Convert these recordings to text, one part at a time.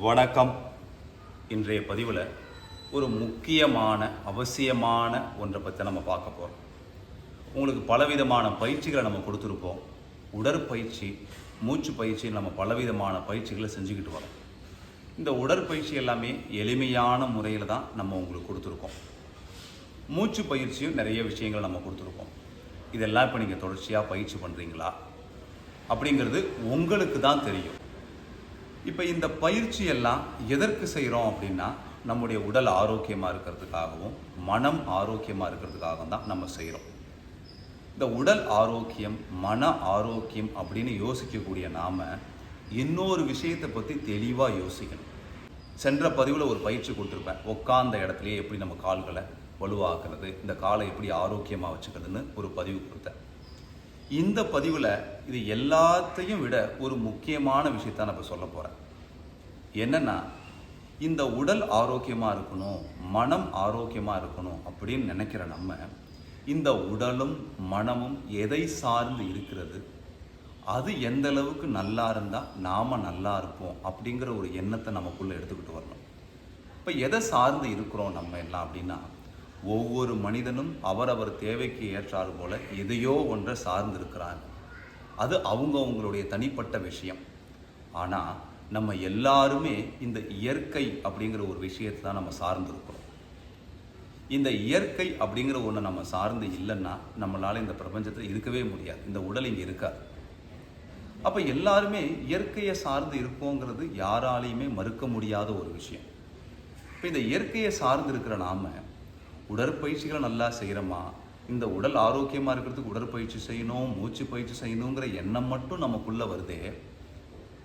வணக்கம். இன்றைய பதிவில் ஒரு முக்கியமான அவசியமான ஒன்றை பற்றி நம்ம பார்க்க போகிறோம் உங்களுக்கு பலவிதமான பயிற்சிகளை நம்ம கொடுத்துருப்போம். உடற்பயிற்சி மூச்சு பயிற்சி நம்ம பலவிதமான பயிற்சிகளை செஞ்சுக்கிட்டு வரோம். இந்த உடற்பயிற்சி எல்லாமே எளிமையான முறையில் தான் நம்ம உங்களுக்கு கொடுத்துருக்கோம். மூச்சு பயிற்சியும் நிறைய விஷயங்களை நம்ம கொடுத்துருக்கோம். இதெல்லாம் இப்போ நீங்கள் தொடர்ச்சியாக பயிற்சி பண்ணுறீங்களா அப்படிங்கிறது உங்களுக்கு தான் தெரியும். இப்போ இந்த பயிற்சி எல்லாம் எதற்கு செய்கிறோம் அப்படின்னா நம்முடைய உடல் ஆரோக்கியமாக இருக்கிறதுக்காகவும் மனம் ஆரோக்கியமாக இருக்கிறதுக்காகவும் தான் நம்ம செய்கிறோம் இந்த உடல் ஆரோக்கியம் மன ஆரோக்கியம் அப்படின்னு யோசிக்கக்கூடிய நாம் இன்னொரு விஷயத்தை பற்றி தெளிவாக யோசிக்கணும். சென்ற பதிவில் ஒரு பயிற்சி கொடுத்துருப்பேன். உட்காந்த இடத்துலையே எப்படி நம்ம கால்களை வலுவாக்குறது இந்த காலை எப்படி ஆரோக்கியமாக வச்சுக்கிறதுன்னு ஒரு பதிவு கொடுத்தேன். இந்த பதிவில் இது எல்லாத்தையும் விட ஒரு முக்கியமான விஷயத்தை நான் இப்போ சொல்ல போகிறேன் என்னென்னா இந்த உடல் ஆரோக்கியமாக இருக்கணும் மனம் ஆரோக்கியமாக இருக்கணும் அப்படின்னு நினைக்கிற நம்ம இந்த உடலும் மனமும் எதை சார்ந்து இருக்கிறது அது எந்த அளவுக்கு நல்லா இருந்தால் நாம் நல்லா இருப்போம் அப்படிங்கிற ஒரு எண்ணத்தை நமக்குள்ளே எடுத்துக்கிட்டு வரணும். இப்போ எதை சார்ந்து இருக்கிறோம் நம்ம எல்லாம் அப்படின்னா ஒவ்வொரு மனிதனும் அவரவர் தேவைக்கு ஏற்றாறு போல எதையோ ஒன்றை சார்ந்திருக்கிறாங்க அது அவங்க அவங்களுடைய தனிப்பட்ட விஷயம். ஆனால் நம்ம எல்லாருமே இந்த இயற்கை அப்படிங்கிற ஒரு விஷயத்தை தான் நம்ம சார்ந்து இருக்கிறோம் இந்த இயற்கை அப்படிங்கிற ஒன்று நம்ம சார்ந்து இல்லைன்னா நம்மளால் இந்த பிரபஞ்சத்தில் இருக்கவே முடியாது. இந்த உடல் இங்கே இருக்காது. அப்போ எல்லாருமே இயற்கையை சார்ந்து இருக்கோங்கிறது யாராலையுமே மறுக்க முடியாத ஒரு விஷயம். இப்போ இந்த இயற்கையை சார்ந்து இருக்கிற நாம உடற்பயிற்சிகளை நல்லா செய்கிறோமா இந்த உடல் ஆரோக்கியமாக இருக்கிறதுக்கு உடற்பயிற்சி செய்யணும் மூச்சு பயிற்சி செய்யணுங்கிற எண்ணம் மட்டும் நமக்குள்ளே வருதே.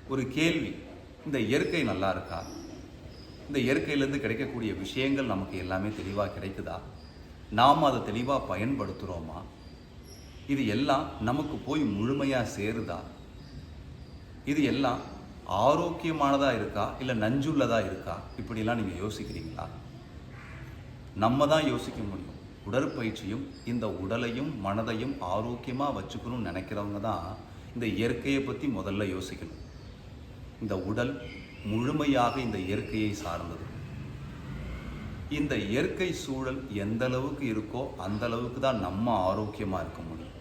ஒரு கேள்வி இந்த இயற்கை நல்லா இருக்கா? இந்த இயற்கையிலேருந்து கிடைக்கக்கூடிய விஷயங்கள் நமக்கு எல்லாமே தெளிவாக கிடைக்குதா? நாம் அதை தெளிவாக பயன்படுத்துகிறோமா இது எல்லாம் நமக்கு போய் முழுமையாக சேருதா? இது எல்லாம் ஆரோக்கியமானதாக இருக்கா? இல்லை நஞ்சுள்ளதாக இருக்கா? இப்படிலாம் நீங்கள் யோசிக்கிறீங்களா? நம்ம தான் யோசிக்க முடியும். உடற்பயிற்சியும் இந்த உடலையும் மனதையும் ஆரோக்கியமாக வச்சுக்கணும்னு நினைக்கிறவங்க தான் இந்த இயற்கையை பற்றி முதல்ல யோசிக்கணும். இந்த உடல் முழுமையாக இந்த இயற்கையை சார்ந்தது. இந்த இயற்கை சூழல் எந்த அளவுக்கு இருக்கோ அந்த அளவுக்கு தான் நம்ம ஆரோக்கியமாக இருக்க முடியும்.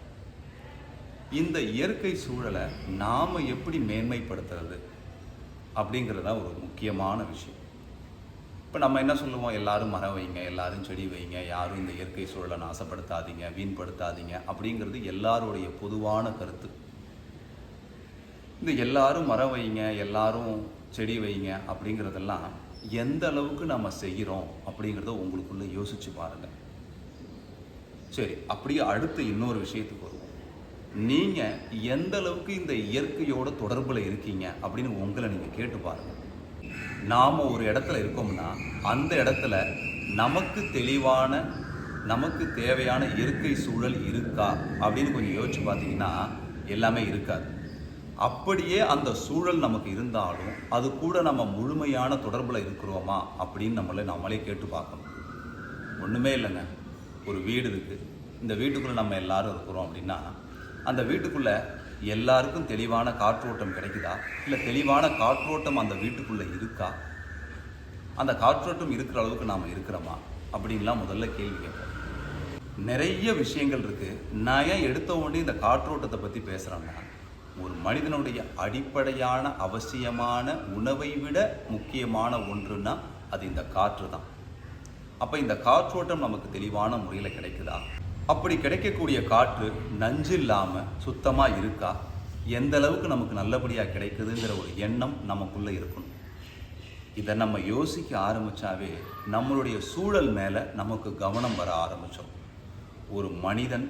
இந்த இயற்கை சூழலை நாம் எப்படி மேன்மைப்படுத்துறது அப்படிங்கிறது தான் ஒரு முக்கியமான விஷயம். இப்போ நம்ம என்ன சொல்லுவோம்? எல்லாரும் மரம் வைங்க எல்லாரும் செடி வைங்க யாரும் இந்த இயற்கை சூழலை நாசப்படுத்தாதீங்க வீண்படுத்தாதீங்க அப்படிங்கிறது எல்லாருடைய பொதுவான கருத்து. இந்த எல்லாரும் மரம் வைங்க எல்லாரும் செடி வைங்க அப்படிங்கிறதெல்லாம் எந்த அளவுக்கு நம்ம செய்கிறோம் அப்படிங்கிறத உங்களுக்குள்ளே யோசிச்சு பாருங்க. சரி அப்படியே அடுத்து இன்னொரு விஷயத்துக்கு வருவோம். நீங்கள் எந்த அளவுக்கு இந்த இயற்கையோட தொடர்பில் இருக்கீங்க அப்படின்னு உங்களை நீங்கள் கேட்டு பாருங்கள் நாம் ஒரு இடத்துல இருக்கோம்னா அந்த இடத்துல நமக்கு தெளிவான நமக்கு தேவையான இயற்கை சூழல் இருக்கா அப்படின்னு கொஞ்சம் யோசிச்சு பார்த்தீங்கன்னா எல்லாமே இருக்காது. அப்படியே அந்த சூழல் நமக்கு இருந்தாலும் அது கூட நம்ம முழுமையான தொடர்பில் இருக்கிறோமா அப்படின்னு நம்மளை நம்மளே கேட்டு பார்க்கணும். ஒன்றுமே இல்லைங்க. ஒரு வீடு இருக்குது இந்த வீட்டுக்குள்ளே நம்ம எல்லாரும் இருக்கிறோம் அப்படின்னா அந்த வீட்டுக்குள்ளே எல்லாருக்கும் தெளிவான காற்றோட்டம் கிடைக்குதா? இல்லை தெளிவான காற்றோட்டம் அந்த வீட்டுக்குள்ளே இருக்கா? அந்த காற்றோட்டம் இருக்கிற அளவுக்கு நாம் இருக்கிறோமா? அப்படின்லாம் முதல்ல கேள்வி கேட்போம். நிறைய விஷயங்கள் இருக்குது நான் ஏன் எடுத்த உடனே இந்த காற்றோட்டத்தை பற்றி பேசுகிறேன்னா ஒரு மனிதனுடைய அடிப்படையான அவசியமான உணவை விட முக்கியமான ஒன்றுன்னா அது இந்த காற்று தான். அப்போ இந்த காற்றோட்டம் நமக்கு தெளிவான முறையில் கிடைக்குதா? அப்படி கிடைக்கக்கூடிய காற்று நஞ்சு இல்லாமல் சுத்தமாக இருக்கா? எந்த அளவுக்கு நமக்கு நல்லபடியாக கிடைக்குதுங்கிற ஒரு எண்ணம் நமக்குள்ளே இருக்கணும். இதை நம்ம யோசிக்க ஆரம்பித்தாவே நம்மளுடைய சூழல் மேலே நமக்கு கவனம் வர ஆரம்பித்தோம் ஒரு மனிதன்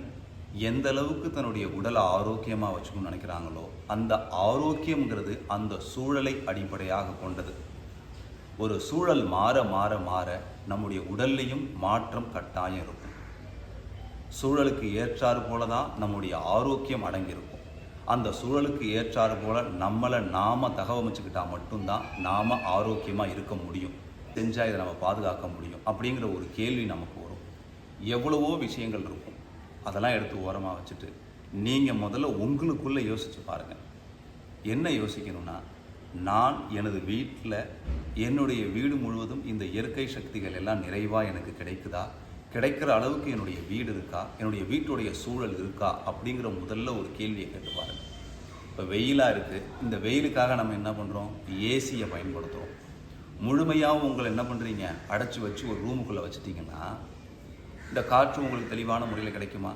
எந்த அளவுக்கு தன்னுடைய உடலை ஆரோக்கியமாக வச்சுக்கணும்னு நினைக்கிறாங்களோ அந்த ஆரோக்கியங்கிறது அந்த சூழலை அடிப்படையாக கொண்டது. ஒரு சூழல் மாற மாற மாற நம்முடைய உடல்லையும் மாற்றம் கட்டாயம் இருக்கும். சூழலுக்கு ஏற்றாறு போல தான் நம்முடைய ஆரோக்கியம் அடங்கியிருக்கும். அந்த சூழலுக்கு ஏற்றாறு போல நம்மளை நாம தகவமைச்சுக்கிட்டால் மட்டும்தான் நாம ஆரோக்கியமாக இருக்க முடியும். செஞ்சால் இதை நம்ம பாதுகாக்க முடியும் அப்படிங்கிற ஒரு கேள்வி நமக்கு வரும். எவ்வளவோ விஷயங்கள் இருக்கும். அதெல்லாம் எடுத்து ஓரமாக வச்சுட்டு நீங்கள் முதல்ல உங்களுக்குள்ளே யோசிச்சு பாருங்கள் என்ன யோசிக்கணும்னா நான் எனது வீட்டில் என்னுடைய வீடு முழுவதும் இந்த இயற்கை சக்திகள் எல்லாம் நிறைவாக எனக்கு கிடைக்குதா? கிடைக்கிற அளவுக்கு என்னுடைய வீடு இருக்கா? என்னுடைய வீட்டுடைய சூழல் இருக்கா? அப்படிங்கிற முதல்ல ஒரு கேள்வியை கேட்டு பாருங்கள் இப்போ வெயிலாக இருக்குது இந்த வெயிலுக்காக நம்ம என்ன பண்ணுறோம் ஏசியை பயன்படுத்துகிறோம் முழுமையாக உங்களை என்ன பண்ணுறீங்க அடைச்சி வச்சு ஒரு ரூமுக்குள்ளே வச்சுட்டிங்கன்னா இந்த காற்று உங்களுக்கு தெளிவான முறையில் கிடைக்குமா?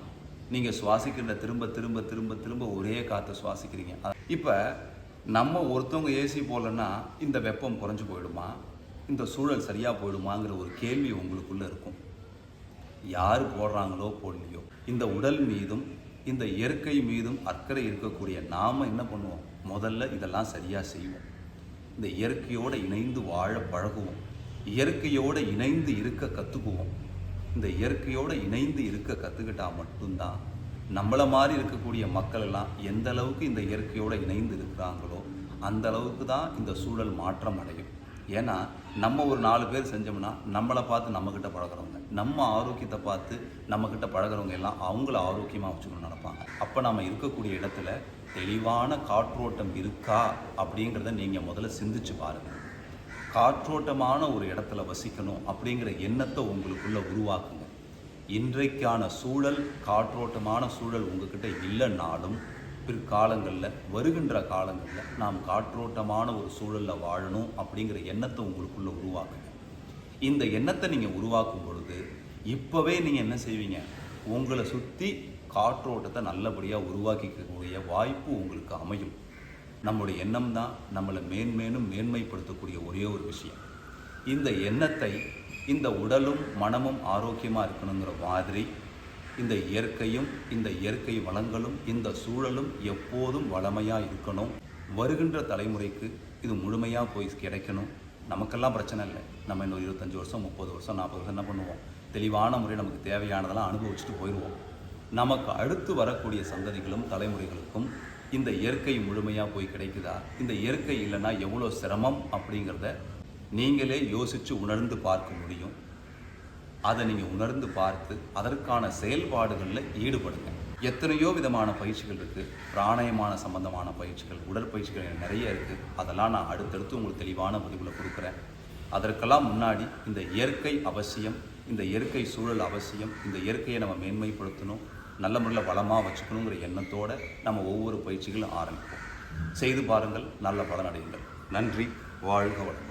நீங்கள் சுவாசிக்கிற திரும்ப திரும்ப திரும்ப திரும்ப ஒரே காற்றை சுவாசிக்கிறீங்க. இப்போ நம்ம ஒருத்தவங்க ஏசி போகலன்னா இந்த வெப்பம் குறைஞ்சி போயிடுமா? இந்த சூழல் சரியாக போயிடுமாங்கிற ஒரு கேள்வி உங்களுக்குள்ளே இருக்கும். யார் போடுறாங்களோ போடலையோ இந்த உடல் மீதும் இந்த இயற்கை மீதும் அக்கறை இருக்கக்கூடிய நாம் என்ன பண்ணுவோம்? முதல்ல இதெல்லாம் சரியாக செய்வோம். இந்த இயற்கையோடு இணைந்து வாழ பழகுவோம். இயற்கையோடு இணைந்து இருக்க கற்றுக்குவோம் இந்த இயற்கையோடு இணைந்து இருக்க கற்றுக்கிட்டா மட்டும்தான் நம்மளை மாதிரி இருக்கக்கூடிய மக்கள் எல்லாம் எந்த அளவுக்கு இந்த இயற்கையோடு இணைந்து இருக்கிறாங்களோ அந்த அளவுக்கு தான் இந்த சூழல் மாற்றம் அடையும். ஏன்னா நம்ம ஒரு நாலு பேர் செஞ்சோம்னா நம்மளை பார்த்து நம்மக்கிட்ட பழகுறவங்க. நம்ம ஆரோக்கியத்தை பார்த்து நம்மக்கிட்ட பழகுறவங்க எல்லாம் அவங்கள ஆரோக்கியமாக வச்சுக்கணும்னு நடப்பாங்க அப்போ நம்ம இருக்கக்கூடிய இடத்துல தெளிவான காற்றோட்டம் இருக்கா அப்படிங்கிறத நீங்கள் முதல்ல சிந்திச்சு பாருங்கள் காற்றோட்டமான ஒரு இடத்துல வசிக்கணும் அப்படிங்கிற எண்ணத்தை உங்களுக்குள்ளே உருவாக்குங்க. இன்றைக்கான சூழல் காற்றோட்டமான சூழல் உங்ககிட்ட இல்லைன்னாலும் பிற்காலங்களில் வருகின்ற காலங்களில் நாம் காற்றோட்டமான ஒரு சூழலில் வாழணும் அப்படிங்கிற எண்ணத்தை உங்களுக்குள்ளே உருவாக்குங்க. இந்த எண்ணத்தை நீங்கள் உருவாக்கும் பொழுது இப்போவே நீங்கள் என்ன செய்வீங்க? உங்களை சுற்றி காற்றோட்டத்தை நல்லபடியாக உருவாக்கிக்கக்கூடிய வாய்ப்பு உங்களுக்கு அமையும். நம்முடைய எண்ணம் தான் நம்மளை மேன்மேலும் மேன்மைப்படுத்தக்கூடிய ஒரே ஒரு விஷயம். இந்த எண்ணத்தை இந்த உடலும் மனமும் ஆரோக்கியமாக இருக்கணுங்கிற மாதிரி இந்த இயற்கையும் இந்த இயற்கை வளங்களும் இந்த சூழலும் எப்போதும் வளமையாக இருக்கணும். வருகின்ற தலைமுறைக்கு இது முழுமையாக போய் கிடைக்கணும். நமக்கெல்லாம் பிரச்சனை இல்லை. நம்ம இன்னும் இருபத்தஞ்சி வருஷம் முப்பது வருஷம் நாற்பது வருஷம் என்ன பண்ணுவோம்? தெளிவான முறையில் நமக்கு தேவையானதெல்லாம் அனுபவிச்சுட்டு போயிடுவோம். நமக்கு அடுத்து வரக்கூடிய சந்ததிகளும் தலைமுறைகளுக்கும் இந்த இயற்கை முழுமையாக போய் கிடைக்குதா? இந்த இயற்கை இல்லைன்னா எவ்வளோ சிரமம் அப்படிங்கிறத நீங்களே யோசித்து உணர்ந்து பார்க்க முடியும். அதை நீங்கள் உணர்ந்து பார்த்து அதற்கான செயல்பாடுகளில் ஈடுபடுங்க. எத்தனையோ விதமான பயிற்சிகள் இருக்குது பிராணயமான சம்பந்தமான பயிற்சிகள் உடற்பயிற்சிகள் நிறைய இருக்குது அதெல்லாம் நான் அடுத்தடுத்து உங்களுக்கு தெளிவான பதிவில் கொடுக்குறேன். அதற்கெல்லாம் முன்னாடி இந்த இயற்கை அவசியம் இந்த இயற்கை சூழல் அவசியம் இந்த இயற்கையை நம்ம மேன்மைப்படுத்தணும் நல்ல முறையில் வளமாக வச்சுக்கணுங்கிற எண்ணத்தோடு நம்ம ஒவ்வொரு பயிற்சிகளும் ஆரம்பிப்போம். செய்து பாருங்கள் நல்ல பலனடையுங்கள் நன்றி வாழ்க வளம்